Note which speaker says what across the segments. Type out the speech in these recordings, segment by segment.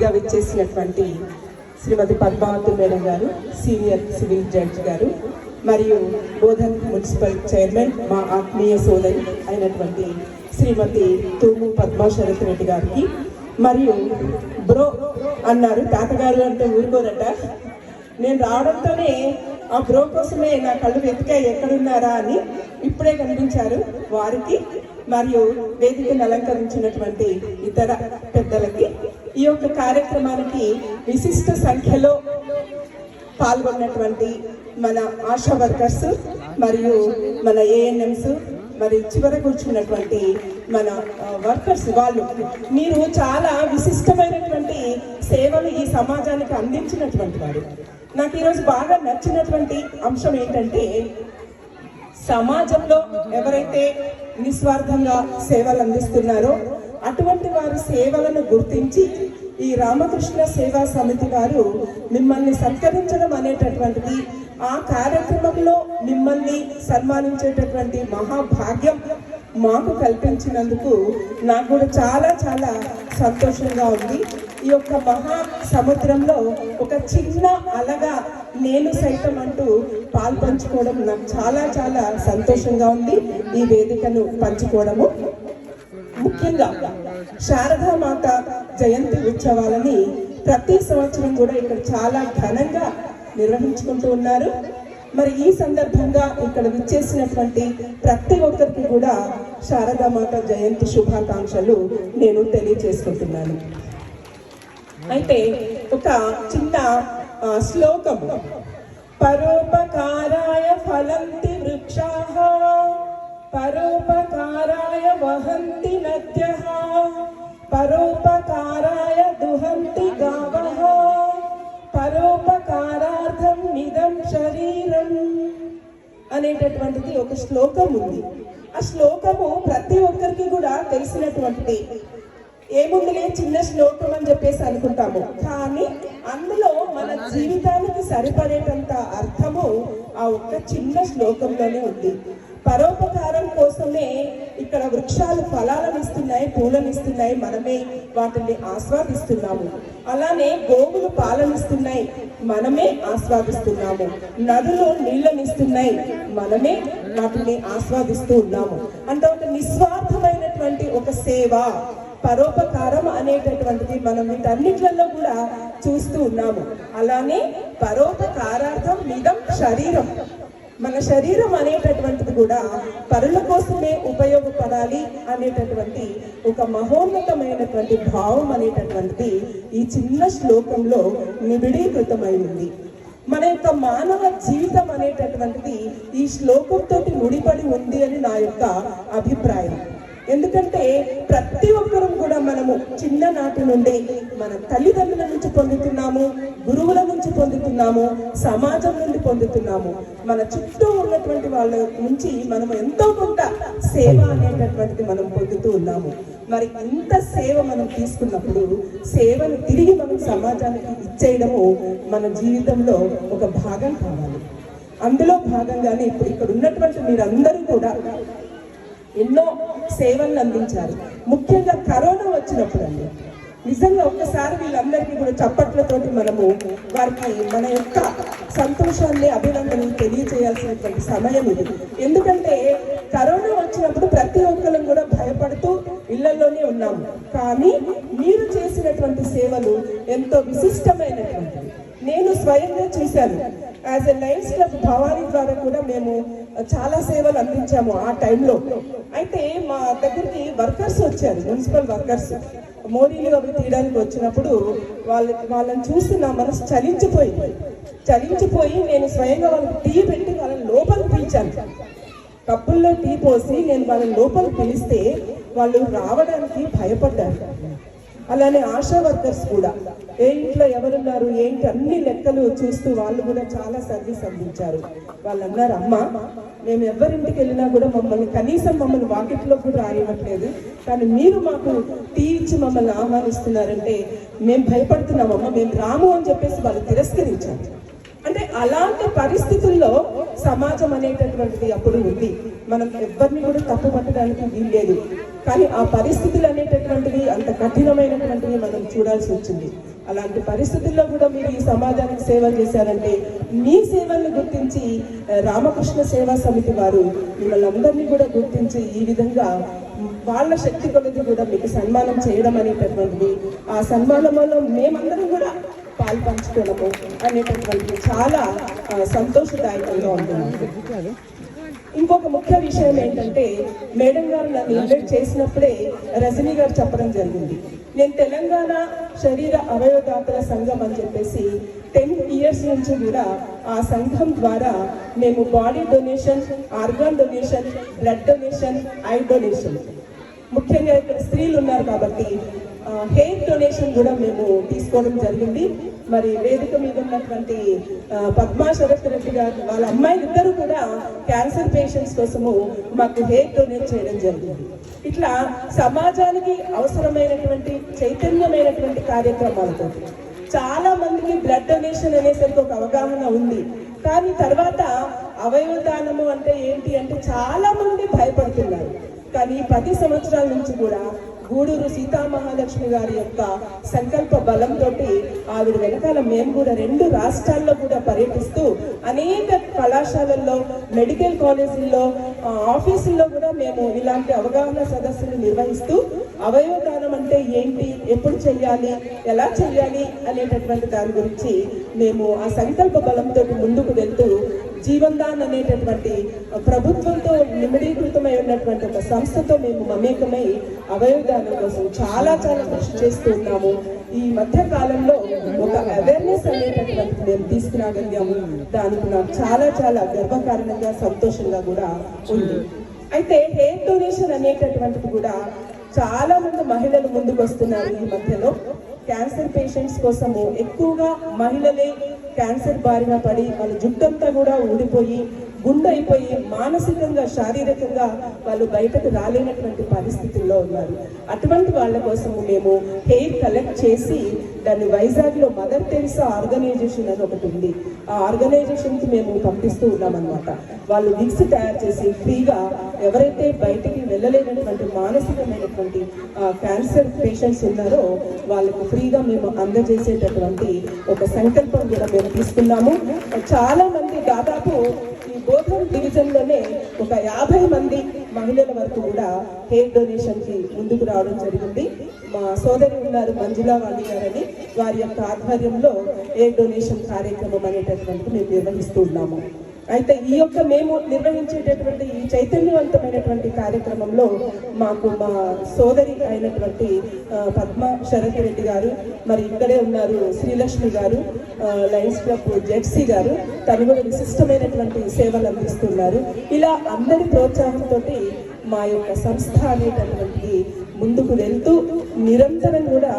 Speaker 1: అతిథిగా విచ్చేసినటువంటి శ్రీమతి పద్మావతి మేడం గారు సీనియర్ సివిల్ జడ్జ్ గారు మరియు బోధన్ మున్సిపల్ చైర్మన్ మా ఆత్మీయ సోదరి అయినటువంటి శ్రీమతి తూము పద్మాశరత్ రెడ్డి గారికి. మరియు బ్రో అన్నారు తాతగారు అంటే ఊరుకోరట. నేను రావడంతోనే ఆ బ్రో కోసమే నా కళ్ళు వెతికాయి ఎక్కడున్నారా అని ఇప్పుడే కనిపించారు వారికి. మరియు వేదికను అలంకరించినటువంటి ఇతర పెద్దలకి ఈ యొక్క కార్యక్రమానికి విశిష్ట సంఖ్యలో పాల్గొన్నటువంటి మన ఆశా వర్కర్స్ మరియు మన ఏఎన్ఎంస్ మరి చివర కూర్చున్నటువంటి మన వర్కర్స్ వాళ్ళు. మీరు చాలా విశిష్టమైనటువంటి సేవలు ఈ సమాజానికి అందించినటువంటి వారు. నాకు ఈరోజు బాగా నచ్చినటువంటి అంశం ఏంటంటే సమాజంలో ఎవరైతే నిస్వార్థంగా సేవలు అందిస్తున్నారో అటువంటి వారి సేవలను గుర్తించి ఈ రామకృష్ణ సేవా సమితి వారు మిమ్మల్ని సత్కరించడం అనేటటువంటిది ఆ కార్యక్రమంలో మిమ్మల్ని సన్మానించేటటువంటి మహాభాగ్యం మాకు కల్పించినందుకు నాకు కూడా చాలా చాలా సంతోషంగా ఉంది. ఈ యొక్క మహా సముద్రంలో ఒక చిన్న అలగా నేను సైతం అంటూ పాల్పంచుకోవడం నాకు చాలా చాలా సంతోషంగా ఉంది. ఈ వేదికను పంచుకోవడము ముఖ్యంగా శారదామాత జయంతి ఉత్సవాలని ప్రతి సంవత్సరం కూడా ఇక్కడ చాలా ఘనంగా నిర్వహించుకుంటూ ఉన్నారు. మరి ఈ సందర్భంగా ఇక్కడ విచ్చేసినటువంటి ప్రతి ఒక్కరికి కూడా శారదామాత జయంతి శుభాకాంక్షలు నేను తెలియజేసుకుంటున్నాను. అయితే ఒక చిన్న శ్లోకం. పరోపకారాయ ఫలంతి వృక్షా పరోపకారాయ వహంతి నద్యః పరోపకారాయ దుహంతి గావః పరోపకారార్థం నిదం శరీరం అనేటటువంటిది ఒక శ్లోకం ఉంది. ఆ శ్లోకము ప్రతి ఒక్కరికి కూడా తెలిసినటువంటిది. ఏముందిలే చిన్న శ్లోకం అని చెప్పేసి అనుకుంటాము. కానీ అందులో మన జీవితానికి సరిపడేటంత అర్థము ఆ ఒక్క చిన్న శ్లోకంలోనే ఉంది. పరోపకారం కోసమే ఇక్కడ వృక్షాలు ఫలాలను ఇస్తున్నాయి పూలను ఇస్తున్నాయి. మనమే వాటిని ఆస్వాదిస్తున్నాము. అలానే గోవులు పాలనిస్తున్నాయి మనమే ఆస్వాదిస్తున్నాము. నదులు నీళ్ళనిస్తున్నాయి మనమే వాటిని ఆస్వాదిస్తూ ఉన్నాము. అంటే ఒక నిస్వార్థమైనటువంటి ఒక సేవ పరోపకారం అనేటటువంటిది మనం వీటన్నిట్లలో కూడా చూస్తూ ఉన్నాము. అలానే పరోపకారార్థం మిదం శరీరం. మన శరీరం అనేటటువంటిది కూడా పరుల కోసమే ఉపయోగపడాలి అనేటటువంటి ఒక మహోన్నతమైనటువంటి భావం అనేటటువంటిది ఈ చిన్న శ్లోకంలో నిబిడీకృతమై ఉంది మన యొక్క మానవ జీవితం అనేటటువంటిది ఈ శ్లోకంతో ముడిపడి ఉంది అని నా యొక్క అభిప్రాయం. ఎందుకంటే ప్రతి ఒక్కరూ కూడా మనము చిన్ననాటి నుండి మన తల్లిదండ్రుల నుంచి పొందుతున్నాము గురువుల నుంచి పొందుతున్నాము సమాజం నుండి పొందుతున్నాము. మన చుట్టూ ఉన్నటువంటి వాళ్ళ నుంచి మనం ఎంతో కొంత సేవ అనేటటువంటిది మనం పొందుతూ ఉన్నాము. మరి ఇంత సేవ మనం తీసుకున్నప్పుడు సేవను తిరిగి మనం సమాజానికి ఇచ్చేయడము మన జీవితంలో ఒక భాగం కావాలి. అందులో భాగంగానే ఇప్పుడు ఇక్కడ ఉన్నటువంటి మీరందరూ కూడా ఎన్నో సేవలను అందించారు. ముఖ్యంగా కరోనా వచ్చినప్పుడు అండి నిజంగా ఒక్కసారి వీళ్ళందరికీ కూడా చప్పట్లతోటి మనము వారికి మన యొక్క సంతోషాన్ని అభినందనలు తెలియజేయాల్సినటువంటి సమయం ఇది. ఎందుకంటే కరోనా వచ్చినప్పుడు ప్రతి ఒక్కరం కూడా భయపడుతూ ఇళ్ళలోనే ఉన్నాము కానీ మీరు చేసినటువంటి సేవలు ఎంతో విశిష్టమైనటువంటి నేను స్వయంగా చూశాను. As a lions club Bhavani ద్వారా కూడా మేము చాలా సేవలు అందించాము ఆ టైంలో. అయితే మా దగ్గరికి వర్కర్స్ వచ్చారు మున్సిపల్ వర్కర్స్. మోడీలు అవి తీయడానికి వచ్చినప్పుడు వాళ్ళ వాళ్ళని చూసి నా మనసు చలించిపోయింది. చలించిపోయి నేను స్వయంగా వాళ్ళకి టీ పెట్టి వాళ్ళని లోపలికి పిలిచాను. కప్పుల్లో టీ పోసి నేను వాళ్ళని లోపలికి పిలిస్తే వాళ్ళు రావడానికి భయపడ్డారు. అలానే ఆశా వర్కర్స్ కూడా. ఏ ఇంట్లో ఎవరున్నారు ఏంటి అన్ని లెక్కలు చూస్తూ వాళ్ళు కూడా చాలా సర్వీస్ అందించారు. వాళ్ళు అన్నారు అమ్మ మేము ఎవరింటికి వెళ్ళినా కూడా మమ్మల్ని కనీసం మమ్మల్ని వాకిట్లో కూడా రానివ్వట్లేదు. కానీ మీరు మాకు టీ ఇచ్చి మమ్మల్ని ఆహ్వానిస్తున్నారంటే మేము భయపడుతున్నామమ్మ మేము రాము అని చెప్పేసి వాళ్ళు తిరస్కరించారు. అంటే అలాంటి పరిస్థితుల్లో సమాజం అనేటటువంటిది అప్పుడు ఉంది. మనం ఎవరిని కూడా తప్పు పట్టడానికి వీల్లేదు. కానీ ఆ పరిస్థితులు అనేటటువంటివి అంత కఠినమైనటువంటివి మనం చూడాల్సి వచ్చింది. అలాంటి పరిస్థితుల్లో కూడా మీరు ఈ సమాజానికి సేవ చేశారంటే మీ సేవలను గుర్తించి రామకృష్ణ సేవా సమితి వారు మిమ్మల్ని అందరినీ కూడా గుర్తించి ఈ విధంగా వాళ్ళ శక్తి కొలది కూడా మీకు సన్మానం చేయడం అనేటటువంటిది ఆ సన్మానంలో మేమందరం కూడా పాల్పంచుకోవడము అనేటటువంటి అనేటటువంటిది చాలా సంతోషదాయకంగా ఉంటుంది. ఇంకొక ముఖ్య విషయం ఏంటంటే మేడం గారు నన్ను ఇన్వైట్ చేసినప్పుడే రజనీ గారు చెప్పడం జరిగింది. నేను తెలంగాణ శరీర అవయవదాతల సంఘం అని చెప్పేసి టెన్ ఇయర్స్ నుంచి కూడా ఆ సంఘం ద్వారా మేము body donation organ donation blood donation eye donation. ముఖ్యంగా ఇక్కడ స్త్రీలు ఉన్నారు కాబట్టి హెయిర్ డొనేషన్ కూడా మేము తీసుకోవడం జరిగింది. మరి వేదిక మీద ఉన్నటువంటి పద్మా శరత్ రెడ్డి గారు వాళ్ళ అమ్మాయిలు ఇద్దరు కూడా క్యాన్సర్ పేషెంట్స్ కోసము మాకు హెయిర్ డొనేట్ చేయడం జరిగింది. ఇట్లా సమాజానికి అవసరమైనటువంటి చైతన్యమైనటువంటి కార్యక్రమాలతో చాలా మందికి బ్లడ్ డొనేషన్ అనేసరికి ఒక అవగాహన ఉంది. కానీ తర్వాత అవయవదానము అంటే ఏంటి అంటే చాలా మంది భయపడుతున్నారు. కానీ పది సంవత్సరాల నుంచి కూడా గూడూరు సీతామహాలక్ష్మి గారి యొక్క సంకల్ప బలంతో ఆవిడ వెనకాల మేము కూడా రెండు రాష్ట్రాల్లో కూడా పర్యటిస్తూ అనేక కళాశాలల్లో మెడికల్ కాలేజీల్లో ఆఫీసుల్లో కూడా మేము ఇలాంటి అవగాహన సదస్సులు నిర్వహిస్తూ అవయవదానం అంటే ఏంటి ఎప్పుడు చెయ్యాలి ఎలా చెయ్యాలి అనేటటువంటి దాని గురించి మేము ఆ సంకల్ప బలంతో ముందుకు వెళ్తూ జీవన్ అనేటటువంటి ప్రభుత్వంతో నిమిడీకృతమై ఉన్నటువంటి ఒక సంస్థతో మేము మమేకమై అవయవదానం కోసం చాలా చాలా కృషి చేస్తూ ఉన్నాము. ఈ మధ్య కాలంలో ఒక అవేర్నెస్ అనేటటువంటి మేము తీసుకురాగలిగాము. దానికి నాకు చాలా చాలా గర్వకారణంగా సంతోషంగా కూడా ఉంది. అయితే హెయిర్ డొనేషన్ అనేటటువంటిది కూడా చాలా మంది మహిళలు ముందుకు వస్తున్నారు ఈ మధ్యలో. క్యాన్సర్ పేషెంట్స్ కోసము ఎక్కువగా మహిళలే క్యాన్సర్ బారిన పడి వాళ్ళ జుట్టంతా కూడా ఊడిపోయి గుండైపోయి అయిపోయి మానసికంగా శారీరకంగా వాళ్ళు బయటకు రాలేనటువంటి పరిస్థితుల్లో ఉన్నారు. అటువంటి వాళ్ళ కోసం మేము హెయిర్ కలెక్ట్ చేసి దాన్ని వైజాగ్లో మదర్ తెరిసా ఆర్గనైజేషన్ అని ఒకటి ఉంది. ఆ ఆర్గనైజేషన్కి మేము పంపిస్తూ ఉన్నామన్నమాట. వాళ్ళు విక్స్ తయారు చేసి ఫ్రీగా ఎవరైతే బయటికి వెళ్ళలేనటువంటి మానసికమైనటువంటి క్యాన్సర్ పేషెంట్స్ ఉన్నారో వాళ్ళకు ఫ్రీగా మేము అందజేసేటటువంటి ఒక సంకల్పం కూడా మేము తీసుకున్నాము. చాలా మంది దాదాపు గోధుమ డివిజన్లోనే ఒక యాభై మంది మహిళల వరకు కూడా హెయిర్ డొనేషన్కి ముందుకు రావడం జరిగింది. మా సోదరి ఉన్నారు మంజులా వాణి గారని. వారి యొక్క ఆధ్వర్యంలో హెయిర్ డొనేషన్ కార్యక్రమం అనేటటువంటి మేము నిర్వహిస్తూ ఉన్నాము. అయితే ఈ యొక్క మేము నిర్వహించేటటువంటి ఈ చైతన్యవంతమైనటువంటి కార్యక్రమంలో మాకు మా సోదరి అయినటువంటి పద్మ శరత్ రెడ్డి గారు మరి ఇక్కడే ఉన్నారు శ్రీలక్ష్మి గారు లయన్స్ క్లబ్ జెడ్సీ గారు తను కూడా విశిష్టమైనటువంటి సేవలు అందిస్తున్నారు. ఇలా అందరి ప్రోత్సాహంతో మా యొక్క సంస్థ అనేటటువంటి ముందుకు వెళ్తూ నిరంతరం కూడా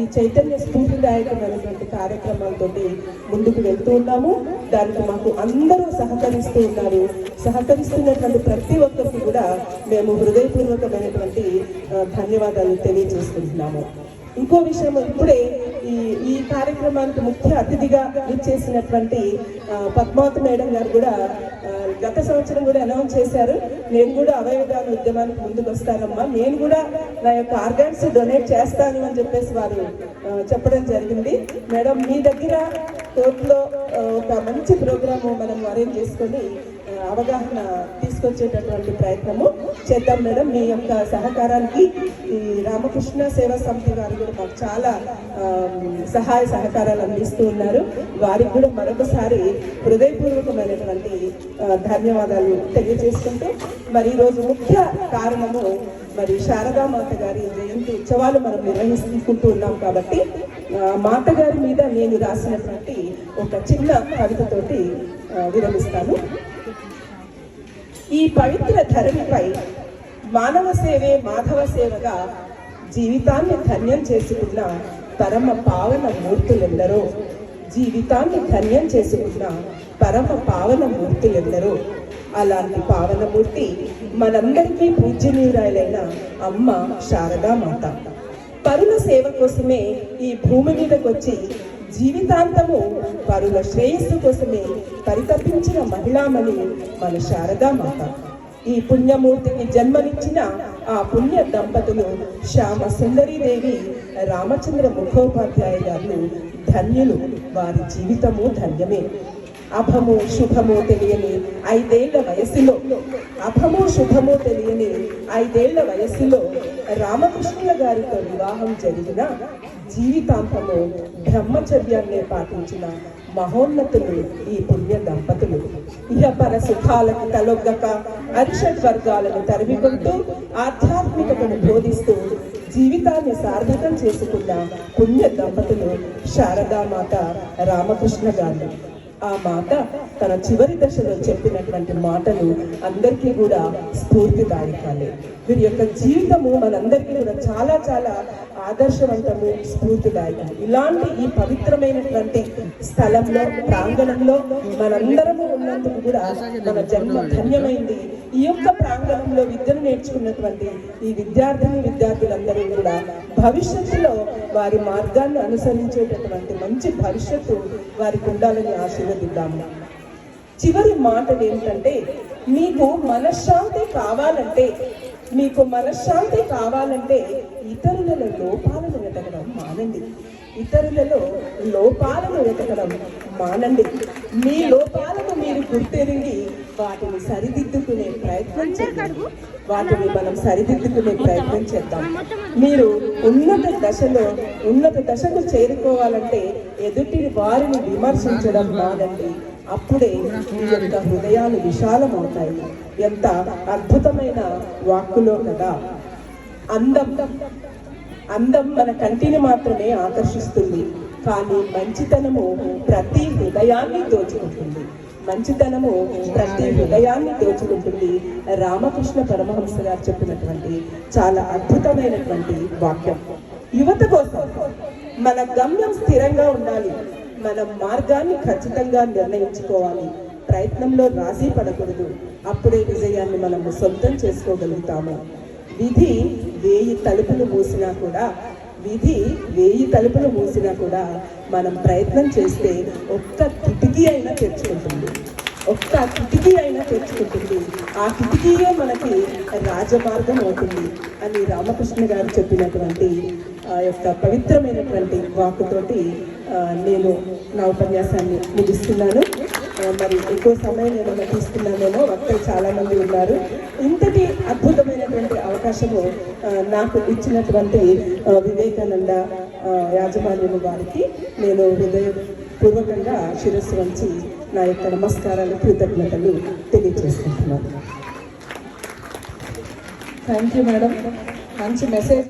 Speaker 1: ఈ చైతన్య స్ఫూర్తిదాయకమైనటువంటి కార్యక్రమాలతోటి ముందుకు వెళ్తూ ఉన్నాము. దానికి మాకు అందరూ సహకరిస్తూ ఉన్నారు. సహకరిస్తున్నటువంటి ప్రతి ఒక్కరికి కూడా మేము హృదయపూర్వకమైనటువంటి ధన్యవాదాలు తెలియజేసుకుంటున్నాము. ఇంకో విషయం ఇప్పుడే ఈ ఈ కార్యక్రమానికి ముఖ్య అతిథిగా ఇచ్చేసినటువంటి పద్మావతి మేడం గారు కూడా గత సంవత్సరం కూడా అనౌన్స్ చేశారు. నేను కూడా అవయవదాన ఉద్యమానికి ముందుకు వస్తానమ్మా నేను కూడా నా యొక్క ఆర్గాన్స్ డొనేట్ చేస్తాను అని చెప్పేసి వారు చెప్పడం జరిగింది. మేడం మీ దగ్గర కోర్టులో ఒక మంచి ప్రోగ్రాము మనం అరేంజ్ చేసుకొని అవగాహన తీసుకొచ్చేటటువంటి ప్రయత్నము చేద్దాం మేడం. మీ యొక్క సహకారానికి ఈ రామకృష్ణ సేవా సమితి వారు కూడా మాకు చాలా సహాయ సహకారాలు అందిస్తూ ఉన్నారు. వారికి కూడా మరొకసారి హృదయపూర్వకమైనటువంటి ధన్యవాదాలు తెలియజేసుకుంటూ మరి ఈరోజు ముఖ్య కారణము మరి శారదామాత గారి జయంతి ఉత్సవాలు మనం నిర్వహించుకుంటూ ఉన్నాం కాబట్టి ఆ, మాత గారి మీద నేను రాసినటువంటి ఒక చిన్న కవితతోటి విరమిస్తాను. ఈ పవిత్ర ధరణిపై మానవ సేవే మాధవ సేవగా జీవితాన్ని ధన్యం చేసుకున్న పరమ పావన మూర్తులెందరో? జీవితాన్ని ధన్యం చేసుకున్న పరమ పావన మూర్తులెందరో? అలాంటి పావనమూర్తి మనందరికీ పూజ్యనీయురాలైన అమ్మ శారదామాత పరుల సేవ కోసమే ఈ భూమి మీదకొచ్చి జీవితాంతము పరుల శ్రేయస్సు కోసమే పరితపించిన మహిళామణి మన శారదామాత ఈ పుణ్యమూర్తికి జన్మనిచ్చిన ఆ పుణ్య దంపతులు శ్యామ సుందరీదేవి రామచంద్ర ముఖోపాధ్యాయ గారు ధన్యులు. వారి జీవితము ధన్యమే. అభము శుభము తెలియని ఐదేళ్ళ వయసులో అభము శుభము తెలియని ఐదేళ్ళ వయసులో రామకృష్ణుల గారితో వివాహం జరిగిన జీవితాంతము బ్రహ్మచర్యాన్ని పాటించిన మహోన్నతులు ఈ పుణ్య దంపతులు. ఇహపర సుఖాలకు తలొగ్గక అరిషడ్ వర్గాలను తరిమికుంటూ ఆధ్యాత్మికతను బోధిస్తూ జీవితాన్ని సార్థకం చేసుకున్న పుణ్య దంపతులు శారదామాత రామకృష్ణ గారు. ఆ మాత తన చివరి దశలో చెప్పినటువంటి మాటలు అందరికీ కూడా స్ఫూర్తిదాయకాలే. వీరి యొక్క జీవితము మనందరికీ కూడా చాలా చాలా ఆదర్శవంతము స్ఫూర్తిదాయకం ఇలాంటి ఈ పవిత్రమైనటువంటి స్థలంలో ప్రాంగణంలో మనందరము ఉన్నందుకు కూడా మన జన్మ ధన్యమైంది. ఈ యొక్క ప్రాంగణంలో విద్యను నేర్చుకున్నటువంటి ఈ విద్యార్థిని విద్యార్థులందరూ కూడా భవిష్యత్తులో వారి మార్గాన్ని అనుసరించేటటువంటి మంచి భవిష్యత్తు వారికి ఉండాలని ఆశీర్వదిద్దాము. చివరి మాటలు ఏంటంటే మీకు మనశ్శాంతి కావాలంటే మీకు మనశ్శాంతి కావాలంటే ఇతరులలో లోపాలను వెతకడం మానండి. ఇతరులలో లోపాలను వెతకడం మానండి. మీ లోపాలను మీరు గుర్తెరిగి వాటిని సరిదిద్దుకునే ప్రయత్నం చేద్దాం వాటిని మనం సరిదిద్దుకునే ప్రయత్నం చేద్దాం. మీరు ఉన్నత దశలో ఉన్నత దశకు చేరుకోవాలంటే ఎదుటి వారిని విమర్శించడం మానండి. అప్పుడే మీ యొక్క హృదయాలు విశాలమవుతాయి. ఎంత అద్భుతమైన వాక్కులో కదా. అందం అందం మన కంటిని మాత్రమే ఆకర్షిస్తుంది. కానీ మంచితనము ప్రతి హృదయాన్ని దోచుకుంటుంది. మంచితనము ప్రతి హృదయాన్ని దోచుకుంటుంది. రామకృష్ణ పరమహంస గారు చెప్పినటువంటి చాలా అద్భుతమైనటువంటి వాక్యం. యువత కోసం మన గమ్యం స్థిరంగా ఉండాలి. మన మార్గాన్ని ఖచ్చితంగా నిర్ణయించుకోవాలి. ప్రయత్నంలో రాజీ పడకూడదు. అప్పుడే విజయాన్ని మనము సొంతం చేసుకోగలుగుతాము. విధి వేయి తలుపులు మూసినా కూడా విధి వేయి తలుపులు మూసినా కూడా మనం ప్రయత్నం చేస్తే ఒక్క కిటికీ అయినా తెరుచుకుంటుంది. ఒక్క కిటికీ అయినా తెరుచుకుంటుంది. ఆ కిటికీయే మనకి రాజమార్గం అవుతుంది అని రామకృష్ణ గారు చెప్పినటువంటి ఆ యొక్క పవిత్రమైనటువంటి వాకుతోటి నేను నా ఉపన్యాసాన్ని ముగిస్తున్నాను. మరి ఎక్కువ సమయం నేను తీసుకున్నానేమో వక్తలు చాలామంది ఉన్నారు. ఇంతటి అద్భుతమైనటువంటి అవకాశము నాకు ఇచ్చినటువంటి వివేకానంద యాజమాన్యము వారికి నేను హృదయపూర్వకంగా శిరస్సు వంచి నా యొక్క నమస్కారాలు కృతజ్ఞతలు తెలియజేసుకుంటున్నాను.
Speaker 2: థ్యాంక్ యూ మేడం మంచి మెసేజ్